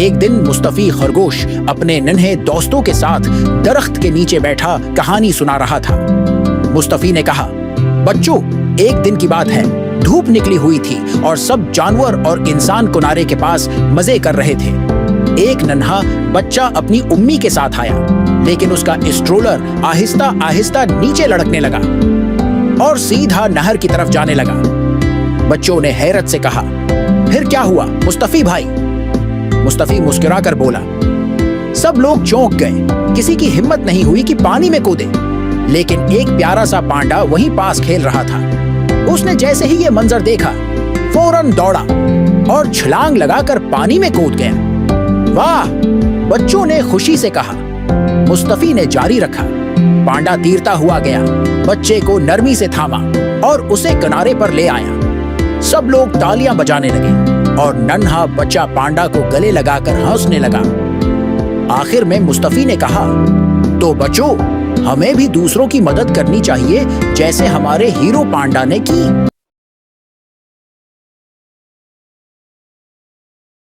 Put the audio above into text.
एक दिन मुस्तफी खरगोश अपने नन्हे दोस्तों के साथ दरख्त के नीचे बैठा कहानी सुना रहा था। मुस्तफी ने कहा, बच्चों, एक दिन की बात है। धूप निकली हुई थी और सब जानवर और इंसान किनारे के पास मज़े कर रहे थे। एक नन्हा बच्चा अपनी उम्मी के साथ आया, लेकिन उसका स्ट्रोलर आहिस्ता आहिस्ता नीचे लड़कने लगा और सीधा नहर की तरफ़ जाने लगा। बच्चों ने हैरत से कहा, फिर क्या हुआ, मुस्तफी भाई? मुस्तफी मुस्कुराकर बोला, सब लोग चौंक गए। किसी की हिम्मत नहीं हुई कि पानी में कूदे। लेकिन एक प्यारा सा पांडा वहीं पास खेल रहा था। उसने जैसे ही ये मंजर देखा, फ़ौरन दौड़ा और छलांग लगाकर पानी में कूद गया। वाह! बच्चों ने खुशी से कहा। मुस्तफी ने जारी रखा। पांडा तीरता हुआ गया। बच्चे को नरमी से थामा और उसे किनारे पर ले आया। सब लोग तालियाँ बजाने लगे। और नन्हा बच्चा पांडा को गले लगाकर हंसने लगा। आखिर में मुस्तफी ने कहा तो बच्चों, हमें भी दूसरों की मदद करनी चाहिए जैसे हमारे हीरो पांडा ने की।